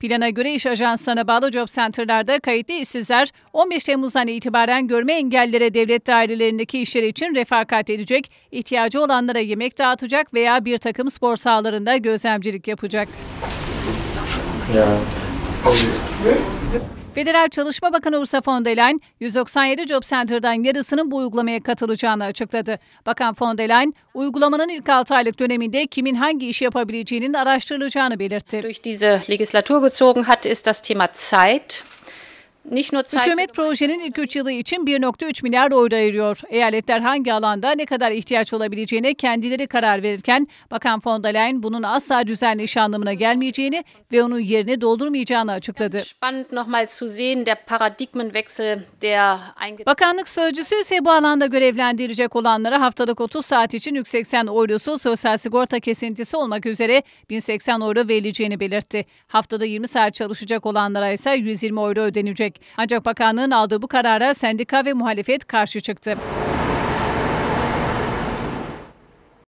Plana göre iş ajanslarına bağlı job center'larda kayıtlı işsizler 15 Temmuz'dan itibaren görme engellilere devlet dairelerindeki işleri için refakat edecek, ihtiyacı olanlara yemek dağıtacak veya bir takım spor sahalarında gözlemcilik yapacak. Ja. Federal Çalışma Bakanı Ursula von der Leyen, 197 Job Center'dan yarısının bu uygulamaya katılacağını açıkladı. Bakan von der Leyen, uygulamanın ilk 6 aylık döneminde kimin hangi işi yapabileceğinin araştırılacağını belirtti. durch diese Legislatur gezogen hat, ist das Thema Zeit. Nicht nur Zeit. Hükümet projenin ilk 3 yılı için 1.3 milyar euro ayırıyor. Eyaletler hangi alanda ne kadar ihtiyaç olabileceğine kendileri karar verirken Bakan von der Leyen bunun asla düzenli iş anlamına gelmeyeceğini ve onun yerini doldurmayacağını açıkladı. Bakanlık sözcüsü ise bu alanda görevlendirilecek olanlara haftalık 30 saat için 180 eurosu sosyal sigorta kesintisi olmak üzere 1080 euro verileceğini belirtti. Haftada 20 saat çalışacak olanlara ise 120 euro ödenecek. Ancak bakanlığın aldığı bu karara sendika ve muhalefet karşı çıktı.